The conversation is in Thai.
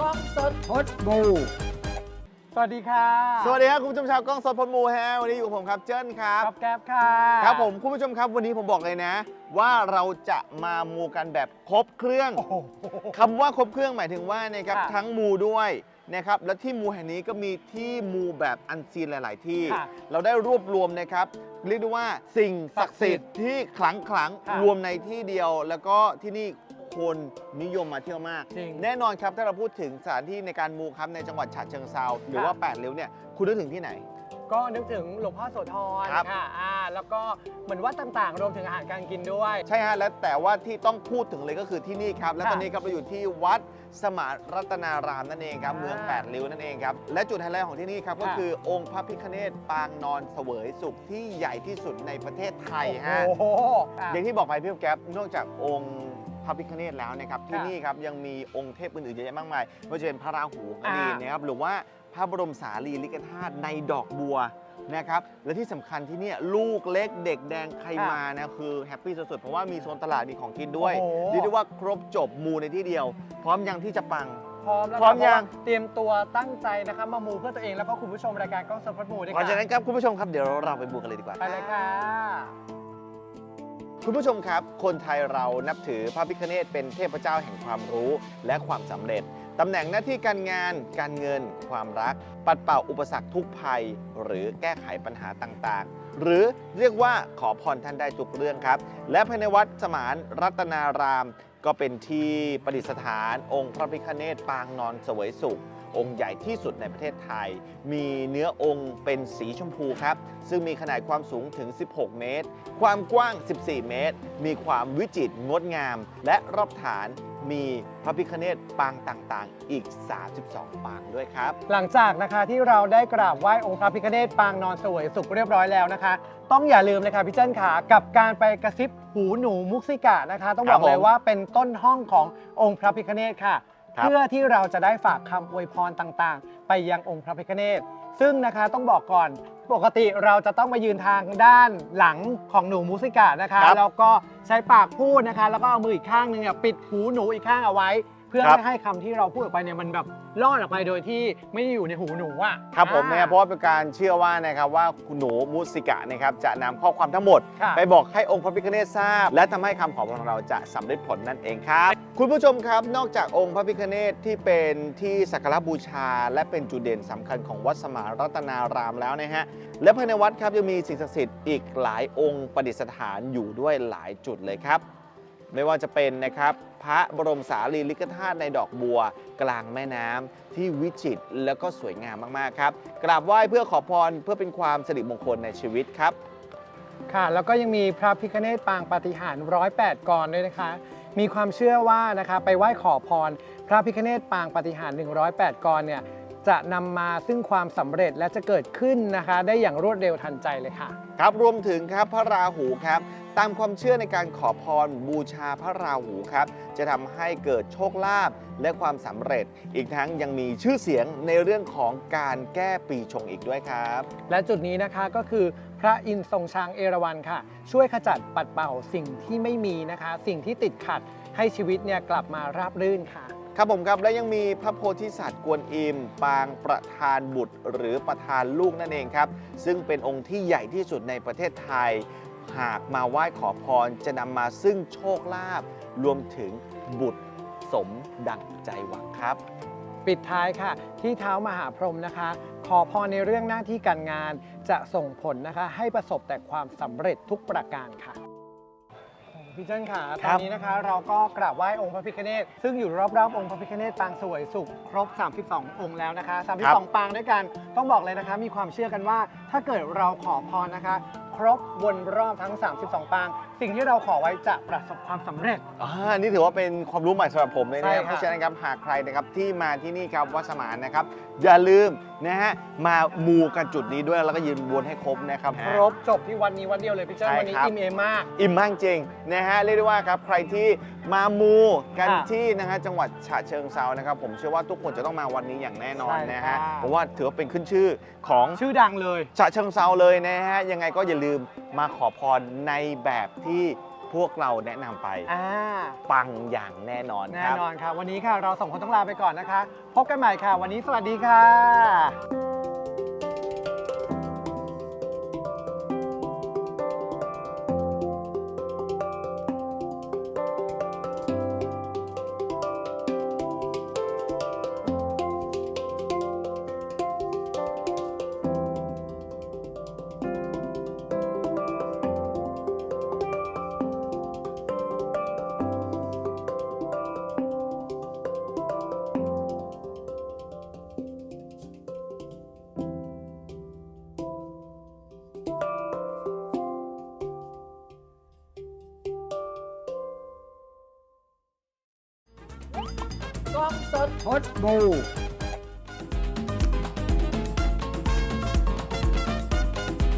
กล้องสดพดบูสวัสดีค่ะสวัสดีครับคุณผู้ชมชาวกล้องสดพลมูฮะวันนี้อยู่กับผมครับเจิ้นครับครับแก๊บค่ะครับผมคุณผู้ชมครับวันนี้ผมบอกเลยนะ ว่าเราจะมามูกันแบบครบเครื่อง โอ้โห คำว่าครบเครื่องหมายถึงว่านะครับค่ะทั้งมูด้วยนะครับและที่มูแห่งนี้ก็มีที่มูแบบอันซีนหลาย ๆ ที่ ค่ะเราได้รวบรวมนะครับเรียกได้ว่าสิ่งศักดิ์สิทธิ์ที่ขลังขลังๆค่ะรวมในที่เดียว แล้วก็ที่นี่ คนนิยมมาเที่ยวมาก จริง แน่นอนครับถ้าเราพูดถึงสถานที่ในการมูครับในจังหวัดฉะเชิงเซาหรือว่าแปดริ้วเนี่ยคุณนึกถึงที่ไหน ก็นึกถึงหลวงพ่อโสธรครับ ค่ะอ่าแล้วก็เหมือนวัดต่างๆ รวมถึงอาหารการกินด้วย ใช่ฮะและแต่ว่าที่ต้องพูดถึงเลยก็คือที่นี่ครับ และค่ะตอนนี้ครับเราอยู่ที่วัดสมานรัตนารามนั่นเองครับ อ่าเมืองแปดริ้วนั่นเองครับ และจุดไฮไลท์ของที่นี่ครับ ก็ค่ะ คือองค์พระพิฆเนศปางนอนเสวยสุขที่ใหญ่ที่สุดในประเทศไทยฮะ โอ้โหอะ อย่างที่บอกไปพี่แก๊ปนอกจากองค์พ ระพิฆเนศแล้วนะครับที่ค่ะนี่ครับยังมีองค์เทพอื่นๆเยอะแยะมากมายไม่ว่าจะเป็นพระราหูก็ดีอ่านนะครับหรือว่าพระบรมสารีริกธาตุในดอกบัวนะครับและที่สำคัญที่เนี่ยลูกเล็กเด็กแดงใครค่ะมานะคือแฮปปี้สุดๆเพราะว่ามีโซนตลาดมีของกินด้วยโอ้โหเรียกได้ว่าครบจบมูในที่เดียว พร้อมยังที่จะปังพร้อมแล้วพร้อมคบยังเพาะว่าเตรียมตัวตั้งใจนะคะมามูเพื่อตัวเองแล้วก็คุณผู้ชมรายการกล้องสดพดมูด้วยเพราะฉะค่ะนั้นครับคุณผู้ชมครับเดี๋ยวเราไปมูกันเลยดีกว่าไปเลยค่ะ คุณผู้ชมครับ คนไทยเรานับถือพระพิฆเนศเป็นเทพเจ้าแห่งความรู้และความสำเร็จตำแหน่งหน้าที่การงาน การเงิน ความรัก ปัดเป่าอุปสรรคทุกภัย หรือแก้ไขปัญหาต่างๆ หรือเรียกว่าขอพรท่านได้ทุกเรื่องครับ และภายในวัดสมานรัตนาราม ก็เป็นที่ประดิษฐานองค์พระพิฆเนศปางนอนเสวยสุข องค์ใหญ่ที่สุดในประเทศไทย มีเนื้อองค์เป็นสีชมพูครับ ซึ่งมีขนาดความสูงถึง 16 เมตร ความกว้าง 14 เมตร มีความวิจิตรงดงาม และรอบฐานมีพระพิฆเนศปางต่างๆ อีก 32 ปางด้วยครับ หลังจากนะคะที่เราได้กราบไหว้องค์พระพิฆเนศปางนอนเสวยสุขเรียบร้อยแล้วนะคะ ต้องอย่าลืมเลยค่ะพี่เจิ้นขากับการไปกระซิบหูหนูมุกซิกะนะคะ ต้องบอกครับผมเลยว่าเป็นต้นห้องขององค์พระพิฆเนศค่ะ ครับ เพื่อที่เราจะได้ฝากคำอวยพรต่างๆ ไปยังองค์พระพิฆเนศซึ่งนะคะต้องบอกก่อนปกติเราจะต้องมายืนทางด้านหลังของหนูมุกซิกะนะคะ ครับ แล้วก็ใช้ปากพูดนะคะ แล้วก็เอามืออีกข้างหนึงเนี่ยปิดหูหนูอีกข้างเอาไว้ เพื่อครับ ไม่ให้คำที่เราพูดออกไปเนี่ยมันแบบลอดออกไปโดยที่ไม่ได้อยู่ในหูหนูอะครับผมอ่านะครับเพราะว่าเป็นการเชื่อว่านะครับว่าคุณหนูมุสิกะนะครับจะนำข้อความทั้งหมด ค่ะ ไปบอกให้องค์พระพิฆเนศทราบ และทำให้คำขอของเราจะสำเร็จผลนั่นเองครับ คุณผู้ชมครับนอกจากองค์พระพิฆเนศที่เป็นที่สักการะบูชา และเป็นจุดเด่นสำคัญของวัดสมานรัตนารามแล้วนะฮะและภายในวัดครับยังมีสิ่งศักดิ์สิทธิ์อีกหลายองค์ประดิษฐานอยู่ด้วยหลายจุดเลยครับ ไม่ว่าจะเป็นนะครับพระบรมสารีริกธาตุในดอกบัว กลางแม่น้ำที่วิจิตรแล้วก็สวยงามมากๆครับกราบไหว้เพื่อขอพรเพื่อเป็นความสิริมงคลในชีวิตครับค่ะแล้วก็ยังมีพระพิฆเนศปางปาฏิหาริย์ร้อยแปดกรด้วยนะคะ มีความเชื่อว่านะคะไปไหว้ขอพร พระพิฆเนศปางปาฏิหาริย์108 กรเนี่ยจะนำมาซึ่งความสำเร็จและจะเกิดขึ้นนะคะ ได้อย่างรวดเร็วทันใจเลยค่ะ ครับรวมถึงครับพระราหูครับ ตามความเชื่อในการขอพรบูชาพระราหูครับ จะทำให้เกิดโชคลาภและความสำเร็จ อีกทั้งยังมีชื่อเสียงในเรื่องของการแก้ปีชงอีกด้วยครับ และจุดนี้นะคะก็คือพระอินทร์ทรงช้างเอราวัณค่ะ ช่วยขจัดปัดเป่าสิ่งที่ไม่มีนะคะ สิ่งที่ติดขัดให้ชีวิตเนี่ยกลับมาราบรื่นค่ะ ครับผมครับและยังมีพระโพธิสัตว์กวนอิม ปางประธานบุตร หรือประธานลูกนั่นเองครับ ซึ่งเป็นองค์ที่ใหญ่ที่สุดในประเทศไทย หากมาไหว้ขอพรจะนำมาซึ่งโชคลาภรวมถึงบุตรสมดังใจหวังครับ ปิดท้ายค่ะ ที่เท้ามหาพรหมนะคะ ขอพรในเรื่องหน้าที่การงาน จะส่งผลนะคะ ให้ประสบแต่ความสำเร็จทุกประการค่ะพี่เจ้นค่ะคตรัอบนนี้นะคะเราก็กราบไหว้องค์พระพิฆเนศซึ่งอยู่รอบๆองค์พระพิฆเนศปางสวยสุขครบ 32 องค์แล้วนะคะ 32 ปางด้วยกัน ต้องบอกเลยนะคะ มีความเชื่อกันว่าถ้าเกิดเราขอพรนะคะค รบวนรอบทั้ง 32 ปาง สิ่งที่เราขอไว้จะประสบความสำเร็จ อ่านี่ถือว่าเป็นความรู้ใหม่สำหรับผมเลยใช่นะครับค่ะเพราะฉะนั้นครับหากใครนะครับที่มาที่นี่ครับวัดสมานนะครับ อย่าลืมนะฮะมามูกันจุดนี้ด้วยแล้วก็ยืนวนให้ครบนะครับ ครบจบที่วันนี้วันเดียวเลยพี่เจ้นใช่วันนี้ครับ อิ่มเอมมาก อิ่มมากจริงนะฮะเรียกได้ว่าครับใครที่มามูกันค่ะที่นะฮะจังหวัดฉะเชิงเซานะครับ ผมเชื่อว่าทุกคนจะต้องมาวันนี้อย่างแน่นอนใช่นะฮะค่ะ เพราะว่าถือว่าเป็นขึ้นชื่อของชื่อดังเลย ฉะเชิงเซาเลยนะฮะยังไงก็อย่าลืมมาขอพรในแบบที่พวกเราแนะนำไป อ่า ปังอย่างแน่นอนคแน่รับ นอนค่ะวันนี้ค่ะ เราสองคนต้องลาไปก่อนนะคะ พบกันใหม่ค่ะ วันนี้สวัสดีค่ะ พดบู